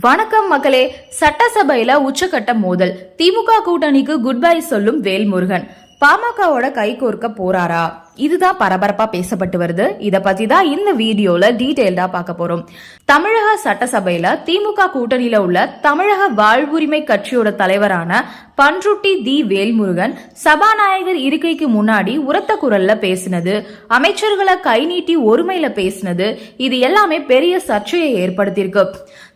வணக்கம் மக்களே சட்டசபையில உச்சக்கட்ட மோதல். திமுக கூட்டணிக்கு குட் பை சொல்லும் வேல்முருகன். பாமகவோட கை கோர்க்க போறாரா? இதுதான் பரபரப்பா பேசப்பட்டு வருது. இத பத்தி தான் இந்த வீடியோல டீடைல்டா பார்க்க போறோம். தமிழக சட்டசபையில திமுக கூட்டணியில உள்ள தமிழக வாழ்வுரிமை கட்சியோட தலைவரான பன்ருட்டி தி வேல்முருகன் சபாநாயகர் இருக்கைக்கு முன்னாடி உரத்த குரல்ல பேசினது அமைச்சர்களை கை நீட்டி ஒருமையில பேசினது இது எல்லாமே பெரிய சர்ச்சையை ஏற்படுத்தியிருக்கு.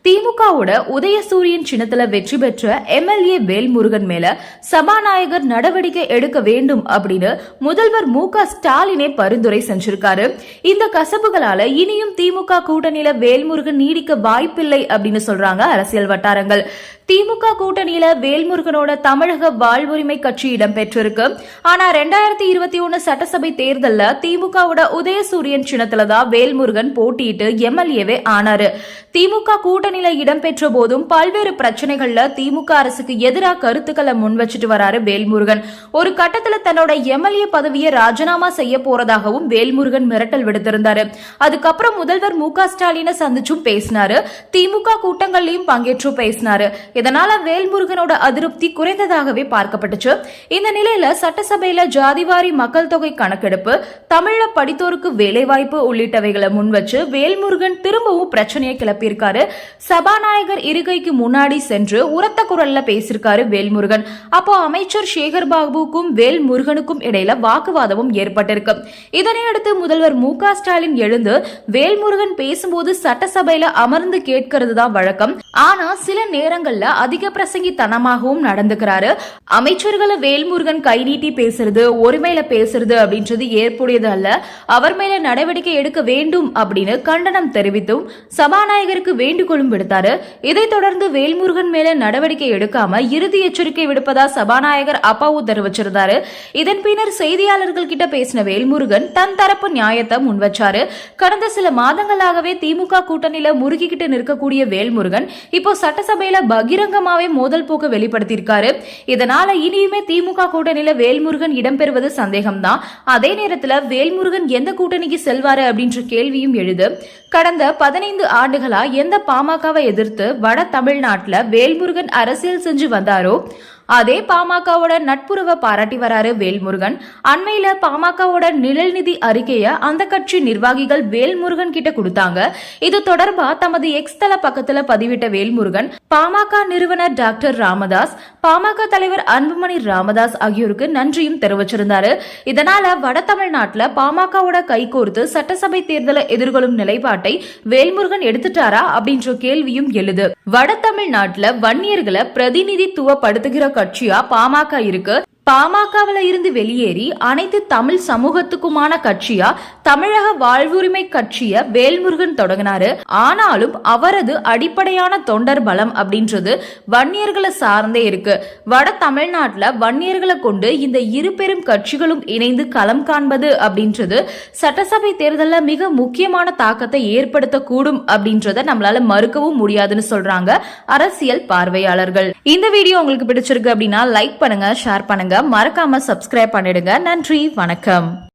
திமுகவோட உதயசூரியன் சின்னத்துல வெற்றி பெற்ற எம்எல்ஏ வேல்முருகன் மேல சபாநாயகர் நடவடிக்கை எடுக்க வேண்டும் அப்படின்னு முதல்வர் மு க ஸ்டாலினே பரிந்துரை செஞ்சிருக்காரு. இந்த கசப்புகளால இனியும் திமுக கூட்டணியில வேல்முருகன் நீடிக்க வாய்ப்பில்லை அப்படின்னு சொல்றாங்க அரசியல் வட்டாரங்கள். திமுக கூட்டணியில வேல்முருகனோட தமிழக வாழ்வுரிமை கட்சி இடம்பெற்றிருக்கு. ஆனா ரெண்டாயிரத்தி இருபத்தி ஒன்னு சட்டசபை தேர்தல்ல திமுகவோட உதயசூரியன் சின்னத்துல தான் வேல்முருகன் போட்டியிட்டு எம்எல்ஏவே ஆனாரு. திமுக கூட்டணி கூட்டணியில இடம்பெற்ற போதும் பல்வேறு பிரச்சனைகள்ல திமுக அரசுக்கு எதிராக கருத்துக்களை முன் வச்சுட்டு வராரு வேல்முருகன். ஒரு கட்டத்துல தன்னோட எம்எல்ஏ பதவியை ராஜினாமா செய்ய போறதாகவும் வேல்முருகன் மிரட்டல் விடுத்திருந்தாரு. அதுக்கப்புறம் முதல்வர் மு க ஸ்டாலினை சந்திச்சும் பேசினாரு. திமுக கூட்டங்கள்லயும் பங்கேற்று பேசினாரு. இதனால வேல்முருகனோட அதிருப்தி குறைந்ததாகவே பார்க்கப்பட்டுச்சு. இந்த நிலையில சட்டசபையில ஜாதிவாரி மக்கள் தொகை கணக்கெடுப்பு தமிழ்ல படித்தோருக்கு வேலைவாய்ப்பு உள்ளிட்டவைகளை முன்வச்சு வேல்முருகன் திரும்பவும் பிரச்சனையை கிளப்பியிருக்காரு. சபாநாயகர் இருக்கைக்கு முன்னாடி சென்று உரத்த குரல்ல பேசியிருக்காரு வேல்முருகன். அப்போ அமைச்சர் சேகர் பாபுக்கும் வேல்முருகனுக்கும் இடையில வாக்குவாதமும் ஏற்பட்டிருக்கு. இதனையடுத்து முதல்வர் மு ஸ்டாலின் எழுந்து வேல்முருகன் பேசும்போது சட்டசபையில அமர்ந்து கேட்கிறது தான் வழக்கம். ஆனா சில நேரங்கள்ல அதிக பிரசங்கித்தனமாகவும் நடந்துக்கிறாரு. அமைச்சர்களை வேல்முருகன் கை நீட்டி பேசுறது ஒருமையில பேசுறது அப்படின்றது ஏற்புடையது அல்ல. அவர் மேல நடவடிக்கை எடுக்க வேண்டும் அப்படின்னு கண்டனம் தெரிவித்தும் சபாநாயகருக்கு வேண்டுகோளும் விடுத்தாரு. இதைத் தொடர்ந்து வேல்முருகன் மேல நடவடிக்கை எடுக்காம இறுதி எச்சரிக்கை விடுப்பதா சபாநாயகர் அப்பாவு தெரிவிச்சிருந்தாரு. இதன் பின்னர் செய்தியாளர்கள் கிட்ட பேசின வேல்முருகன் தன் தரப்பு நியாயத்தை முன்வச்சாரு. கடந்த சில மாதங்களாகவே திமுக கூட்டணியில முறுக்கிக்கிட்டு நிற்கக்கூடிய வேல்முருகன் இப்போ சட்டசபையில பகிரங்கமாவே மோதல் போக்கு வெளிப்படுத்தியிருக்காரு. இதனால இனியுமே திமுக கூட்டணியில வேல்முருகன் இடம்பெறுவது சந்தேகம்தான். அதே நேரத்துல வேல்முருகன் எந்த கூட்டணிக்கு செல்வாரு அப்படின்ற கேள்வியும் எழுது. கடந்த பதினைந்து ஆண்டுகளா எந்த பாமக பாமகவை எதிர்த்து வட தமிழ்நாட்டில் வேல்முருகன் அரசியல் செஞ்சு வந்தாரோ? அதே பாமகவோட நட்புறவை பாராட்டி வராரு வேல்முருகன். அண்மையில பாமகவோட நிழல்நிதி அறிக்கைய அந்த கட்சி நிர்வாகிகள் வேல்முருகன் கிட்ட கொடுத்தாங்க. இது தொடர்பா தமது எக்ஸ் தள பக்கத்துல பதிவிட்ட வேல்முருகன் பாமக நிறுவனர் டாக்டர் ராமதாஸ் பாமக தலைவர் அன்புமணி ராமதாஸ் ஆகியோருக்கு நன்றியும் தெரிவிச்சிருந்தாரு. இதனால வட தமிழ்நாட்டுல பாமகவோட கைகோர்த்து சட்டசபை தேர்தலை எதிர்கொள்ளும் நிலைப்பாட்டை வேல்முருகன் எடுத்துட்டாரா அப்படின்ற கேள்வியும் எழுது. வட தமிழ்நாட்டுல வன்னியர்களை பிரதிநிதித்துவப்படுத்துகிற கட்சியா பாமக இருக்கு? பாமகவில் இருந்து வெளியேறி அனைத்து தமிழ் சமூகத்துக்குமான கட்சியா தமிழக வாழ்வுரிமை கட்சிய வேல்முருகன் தொடங்கினாரு. ஆனாலும் அவரது அடிப்படையான தொண்டர் பலம் அப்படின்றது வன்னியர்களை சார்ந்தே இருக்கு. வட தமிழ்நாட்டில் வன்னியர்களை கொண்டு இந்த இரு பெரும் கட்சிகளும் இணைந்து களம் காண்பது அப்படின்றது சட்டசபை தேர்தலில் மிக முக்கியமான தாக்கத்தை ஏற்படுத்தக்கூடும் அப்படின்றத நம்மளால மறுக்கவும் முடியாதுன்னு சொல்றாங்க அரசியல் பார்வையாளர்கள். இந்த வீடியோ உங்களுக்கு பிடிச்சிருக்கு அப்படின்னா லைக் பண்ணுங்க ஷேர் பண்ணுங்க. மறக்காம சப்ஸ்கிரைப் பண்ணிடுங்க. நன்றி வணக்கம்.